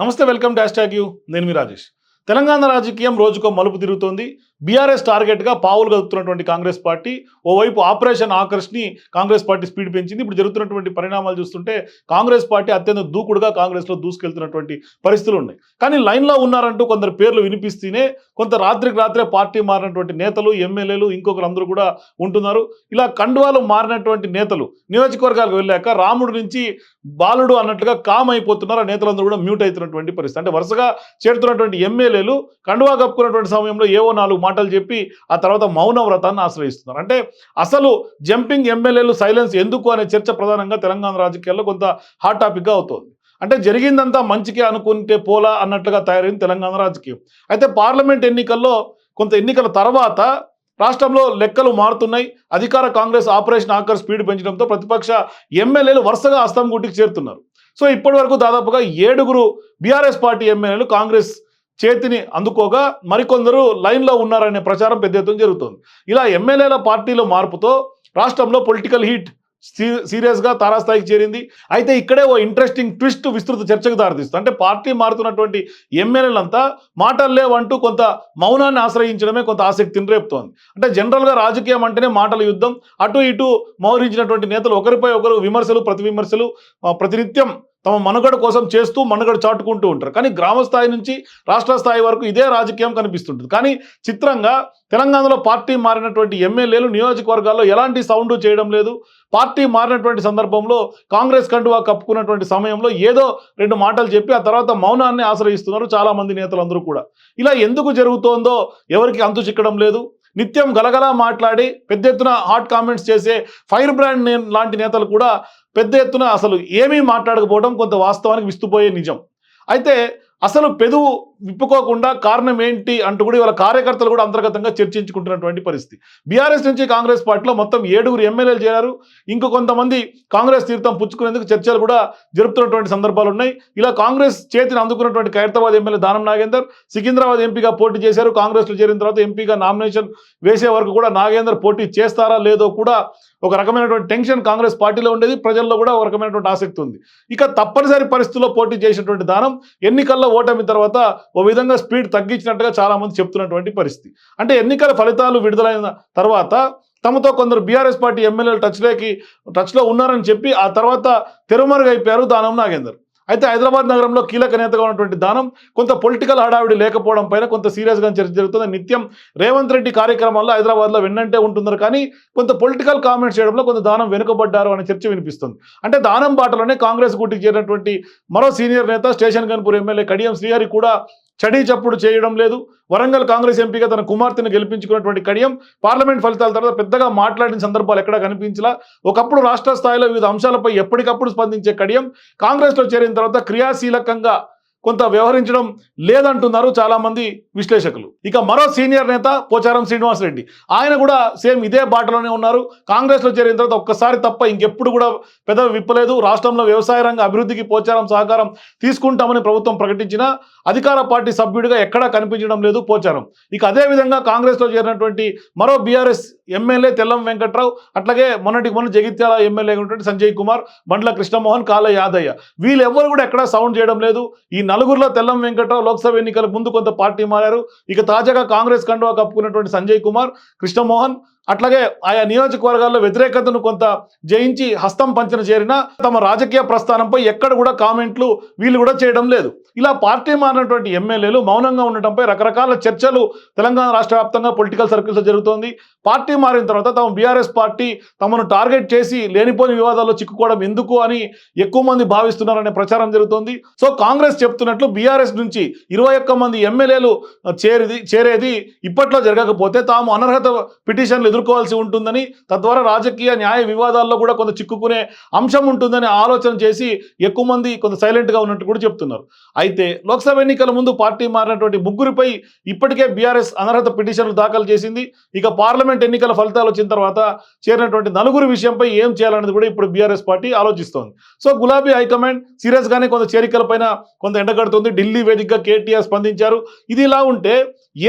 నమస్తే welcome dash tag you. నేను మీ రాజేష్. తెలంగాణ రాజకీయం రోజుకో మలుపు తిరుగుతోంది. బీఆర్ఎస్ టార్గెట్గా పావులు కదుపుతున్నటువంటి కాంగ్రెస్ పార్టీ ఓవైపు ఆపరేషన్ ఆకర్ష్ని కాంగ్రెస్ పార్టీ స్పీడ్ పెంచింది. ఇప్పుడు జరుగుతున్నటువంటి పరిణామాలు చూస్తుంటే కాంగ్రెస్ పార్టీ అత్యంత దూకుడుగా కాంగ్రెస్లో దూసుకెళ్తున్నటువంటి పరిస్థితులు ఉన్నాయి. కానీ లైన్లో ఉన్నారంటూ కొందరు పేర్లు వినిపిస్తేనే కొంత రాత్రికి రాత్రే పార్టీ మారినటువంటి నేతలు ఎమ్మెల్యేలు ఇంకొకరు అందరూ కూడా ఉంటున్నారు. ఇలా కండువాలు మారినటువంటి నేతలు నియోజకవర్గాలకు వెళ్ళాక రాముడు నుంచి బాలుడు అన్నట్లుగా కామ్ అయిపోతున్నారు. ఆ నేతలందరూ కూడా మ్యూట్ అవుతున్నటువంటి పరిస్థితి. అంటే వరుసగా చేరుతున్నటువంటి ఎమ్మెల్యేలు కండువా కప్పుకున్నటువంటి సమయంలో ఏవో నాలుగు మాటలు చెప్పి ఆ తర్వాత మౌన వ్రతాన్ని ఆశ్రయిస్తున్నారు. అంటే అసలు జంపింగ్ ఎమ్మెల్యేలు సైలెన్స్ ఎందుకు అనే చర్చ ప్రధానంగా తెలంగాణ రాజకీయాల్లో కొంత హాట్ టాపిక్గా అవుతోంది. అంటే జరిగిందంతా మంచికే అనుకుంటే పోలా అన్నట్లుగా తయారైంది తెలంగాణ రాజకీయం. అయితే పార్లమెంట్ ఎన్నికల్లో కొంత ఎన్నికల తర్వాత రాష్ట్రంలో లెక్కలు మారుతున్నాయి. అధికార కాంగ్రెస్ ఆపరేషన్ ఆకర్ స్పీడ్ పెంచడంతో ప్రతిపక్ష ఎమ్మెల్యేలు వరుసగా అస్తం గుట్టికి చేరుతున్నారు. సో ఇప్పటి వరకు దాదాపుగా ఏడుగురు బీఆర్ఎస్ పార్టీ ఎమ్మెల్యేలు కాంగ్రెస్ చేతిని అందుకోగా మరికొందరు లైన్లో ఉన్నారనే ప్రచారం పెద్ద ఎత్తున జరుగుతోంది. ఇలా ఎమ్మెల్యేల పార్టీలో మార్పుతో రాష్ట్రంలో పొలిటికల్ హీట్ సీరియస్గా తారాస్థాయికి చేరింది. అయితే ఇక్కడే ఓ ఇంట్రెస్టింగ్ ట్విస్ట్ విస్తృత చర్చకు దారితీస్తుంది. అంటే పార్టీ మారుతున్నటువంటి ఎమ్మెల్యేలంతా మాటలు లేవంటూ కొంత మౌనాన్ని ఆశ్రయించడమే కొంత ఆసక్తిని రేపుతోంది. అంటే జనరల్గా రాజకీయం అంటేనే మాటల యుద్ధం. అటు ఇటు మౌరించినటువంటి నేతలు ఒకరిపై ఒకరు విమర్శలు ప్రతి విమర్శలు ప్రతినిత్యం తమ మనుగడ కోసం చేస్తూ మనుగడ చాటుకుంటూ ఉంటారు. కానీ గ్రామ స్థాయి నుంచి రాష్ట్ర స్థాయి వరకు ఇదే రాజకీయం కనిపిస్తుంటుంది. కానీ చిత్రంగా తెలంగాణలో పార్టీ మారినటువంటి ఎమ్మెల్యేలు నియోజకవర్గాల్లో ఎలాంటి సౌండ్ చేయడం లేదు. పార్టీ మారినటువంటి సందర్భంలో కాంగ్రెస్ కండువా కప్పుకున్నటువంటి సమయంలో ఏదో రెండు మాటలు చెప్పి ఆ తర్వాత మౌనాన్ని ఆశ్రయిస్తున్నారు చాలామంది నేతలు నేతలందరూ కూడా. ఇలా ఎందుకు జరుగుతోందో ఎవరికి అంతు చిక్కడం లేదు. నిత్యం గలగలా మాట్లాడి పెద్ద ఎత్తున హాట్ కామెంట్స్ చేసే ఫైర్ బ్రాండ్ లాంటి నేతలు కూడా పెద్ద ఎత్తున అసలు ఏమీ మాట్లాడకపోవడం కొంత వాస్తవానికి విస్తుపోయే నిజం. అయితే అసలు పెదవు విప్పుకోకుండా కారణం ఏంటి అంటూ కూడా ఇవాళ కార్యకర్తలు కూడా అంతర్గతంగా చర్చించుకుంటున్నటువంటి పరిస్థితి. బీఆర్ఎస్ నుంచి కాంగ్రెస్ పార్టీలో మొత్తం ఏడుగురు ఎమ్మెల్యేలు చేరారు. ఇంకో కొంతమంది కాంగ్రెస్ తీర్థం పుచ్చుకునేందుకు చర్చలు కూడా జరుపుతున్నటువంటి సందర్భాలు ఉన్నాయి. ఇలా కాంగ్రెస్ చేతిని అందుకున్నటువంటి ఖైరతాబాద్ ఎమ్మెల్యే దానం నాగేందర్ సికింద్రాబాద్ ఎంపీగా పోటీ చేశారు. కాంగ్రెస్లో చేరిన తర్వాత ఎంపీగా నామినేషన్ వేసే వరకు కూడా నాగేందర్ పోటీ చేస్తారా లేదో కూడా ఒక రకమైనటువంటి టెన్షన్ కాంగ్రెస్ పార్టీలో ఉండేది. ప్రజల్లో కూడా ఒక రకమైనటువంటి ఆసక్తి ఉంది. ఇక తప్పనిసరి పరిస్థితుల్లో పోటీ చేసినటువంటి దానం ఎన్నికల్లో ఓటమి తర్వాత ఓ విధంగా స్పీడ్ తగ్గించినట్టుగా చాలామంది చెప్తున్నటువంటి పరిస్థితి. అంటే ఎన్నికల ఫలితాలు విడుదలైన తర్వాత తమతో కొందరు బీఆర్ఎస్ పార్టీ ఎమ్మెల్యేలు టచ్లోకి టచ్లో ఉన్నారని చెప్పి ఆ తర్వాత తెరుమరుగైపోయారు దానం నాగేందర్. అయితే హైదరాబాద్ నగరంలో కీలక నేతగా ఉన్నటువంటి దానం కొంత పొలిటికల్ హడావిడి లేకపోవడం పైన కొంత సీరియస్గా చర్చ జరుగుతుంది. నిత్యం రేవంత్ రెడ్డి కార్యక్రమాల్లో హైదరాబాద్లో వెన్నంటే ఉంటున్నారు కానీ కొంత పొలిటికల్ కామెంట్స్ చేయడంలో కొంత దానం వెనుకబడ్డారు అనే చర్చ వినిపిస్తుంది. అంటే దానం బాటలోనే కాంగ్రెస్ గుట్టికి చేరినటువంటి మరో సీనియర్ నేత స్టేషన్ గన్పూర్ ఎమ్మెల్యే కడియం శ్రీహరి కూడా చడీ చప్పుడు చేయడం లేదు. వరంగల్ కాంగ్రెస్ ఎంపీగా తన కుమార్తెను గెలిపించుకున్నటువంటి కడియం పార్లమెంట్ ఫలితాల తర్వాత పెద్దగా మాట్లాడిన సందర్భాలు ఎక్కడా కనిపించలా. ఒకప్పుడు రాష్ట్ర స్థాయిలో వివిధ అంశాలపై ఎప్పటికప్పుడు స్పందించే కడియం కాంగ్రెస్లో చేరిన తర్వాత క్రియాశీలకంగా కొంత వ్యవహరించడం లేదంటున్నారు చాలామంది విశ్లేషకులు. ఇక మరో సీనియర్ నేత పోచారం శ్రీనివాసరెడ్డి. ఆయన కూడా సేమ్ ఇదే బాటలోనే ఉన్నారు. కాంగ్రెస్లో చేరిన తర్వాత ఒక్కసారి తప్ప ఇంకెప్పుడు కూడా పెద్ద విప్పలేదు. రాష్ట్రంలో వ్యవసాయ రంగ అభివృద్ధికి పోచారం సహకారం తీసుకుంటామని ప్రభుత్వం ప్రకటించినా అధికార పార్టీ సభ్యుడిగా ఎక్కడా కనిపించడం లేదు పోచారం. ఇక అదే విధంగా కాంగ్రెస్లో చేరినటువంటి మరో బీఆర్ఎస్ ఎమ్మెల్యే తెల్లం వెంకట్రావు అట్లాగే మొన్నటికి మొన్న జగిత్యాల ఎమ్మెల్యే ఉన్నటువంటి సంజయ్ కుమార్ బండ్ల కృష్ణమోహన్ కాల యాదయ్య. వీళ్ళెవ్వరు కూడా ఎక్కడా సౌండ్ చేయడం లేదు. ఈ నలుగురులో తెల్లం వెంకట్రావు లోక్సభ ఎన్నికల ముందు కొంత పార్టీ మారారు. ఇక తాజాగా కాంగ్రెస్ కండువా కప్పుకున్నటువంటి సంజయ్ కుమార్ కృష్ణమోహన్ అట్లాగే ఆయా నియోజకవర్గాల్లో వ్యతిరేకతను కొంత జయించి హస్తం పంచన చేరిన తమ రాజకీయ ప్రస్థానంపై ఎక్కడ కూడా కామెంట్లు వీళ్ళు కూడా చేయడం లేదు. ఇలా పార్టీ మారినటువంటి ఎమ్మెల్యేలు మౌనంగా ఉండటంపై రకరకాల చర్చలు తెలంగాణ రాష్ట్ర వ్యాప్తంగా పొలిటికల్ సర్కిల్స్ జరుగుతోంది. పార్టీ మారిన తర్వాత తమ బీఆర్ఎస్ పార్టీ తమను టార్గెట్ చేసి లేనిపోని వివాదాల్లో చిక్కుకోవడం ఎందుకు అని ఎక్కువ మంది భావిస్తున్నారనే ప్రచారం జరుగుతోంది. సో కాంగ్రెస్ చెప్తున్నట్లు బీఆర్ఎస్ నుంచి ఇరవై ఒక్క మంది ఎమ్మెల్యేలు చేరేది చేరేది ఇప్పట్లో జరగకపోతే తాము అనర్హత పిటిషన్లు ఎదుర్కోవాల్సి ఉంటుందని తద్వారా రాజకీయ న్యాయ వివాదాల్లో కూడా కొంత చిక్కుకునే అంశం ఉంటుందని ఆలోచన చేసి ఎక్కువ మంది కొంత సైలెంట్గా ఉన్నట్టు కూడా చెప్తున్నారు. అయితే లోక్సభ ఎన్నికల ముందు పార్టీ మారినటువంటి ముగ్గురిపై ఇప్పటికే బీఆర్ఎస్ అనర్హత పిటిషన్లు దాఖలు చేసింది. ఇక పార్లమెంట్ ఎన్నికల ఫలితాలు వచ్చిన తర్వాత చేరినటువంటి నలుగురు విషయంపై ఏం చేయాలనేది కూడా ఇప్పుడు బీఆర్ఎస్ పార్టీ ఆలోచిస్తోంది. సో గులాబీ హైకమాండ్ సీరియస్గానే కొంత చేరికలపైన కొంత ఎండగడుతుంది. ఢిల్లీ వేదికగా కేటీఆర్ స్పందించారు. ఇది ఇలా ఉంటే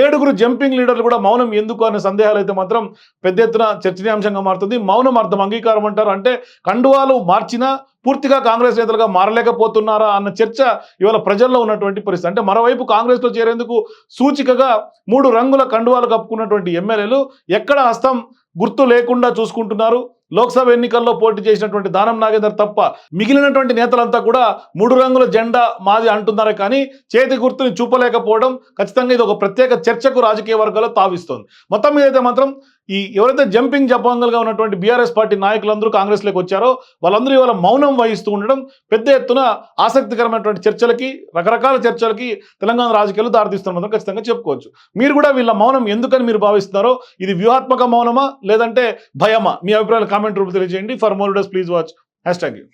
ఏడుగురు జంపింగ్ లీడర్లు కూడా మౌనం ఎందుకు అనే సందేహాలు అయితే మాత్రం పెద్ద ఎత్తున చర్చనీయాంశంగా మారుతుంది. మౌనం అర్థం అంగీకారం అంటారు. అంటే కండువాలు మార్చినా పూర్తిగా కాంగ్రెస్ నేతలుగా మారలేకపోతున్నారా అన్న చర్చ ఇవాళ ప్రజల్లో ఉన్నటువంటి పరిస్థితి. అంటే మరోవైపు కాంగ్రెస్లో చేరేందుకు సూచికగా మూడు రంగుల కండువాలు కప్పుకున్నటువంటి ఎమ్మెల్యేలు ఎక్కడ హస్తం గుర్తు లేకుండా చూసుకుంటున్నారు. లోక్సభ ఎన్నికల్లో పోటీ చేసినటువంటి దానం నాగేందర్ తప్ప మిగిలినటువంటి నేతలంతా కూడా మూడు రంగుల జెండా మాది అంటున్నారే. కానీ చేతి గుర్తుని చూపలేకపోవడం ఖచ్చితంగా ఇది ఒక ప్రత్యేక చర్చకు రాజకీయ వర్గాల్లో తావిస్తోంది. మొత్తం మీద అయితే మాత్రం ఈ ఎవరైతే జంపింగ్ జపాంగల్గా ఉన్నటువంటి బీఆర్ఎస్ పార్టీ నాయకులందరూ కాంగ్రెస్లోకి వచ్చారో వాళ్ళందరూ ఇవాళ మౌనం వహిస్తూ ఉండడం పెద్ద ఎత్తున ఆసక్తికరమైనటువంటి చర్చలకి రకరకాల చర్చలకి తెలంగాణ రాజకీయాలు దారితీస్తున్న ఖచ్చితంగా చెప్పుకోవచ్చు. మీరు కూడా వీళ్ళ మౌనం ఎందుకని మీరు భావిస్తున్నారో ఇది వ్యూహాత్మక మౌనమా లేదంటే భయమా? మీ అభిప్రాయాలు కామెంట్ రూపంలో తెలియజేయండి. ఫర్ మోర్ డస్ please watch hashtag you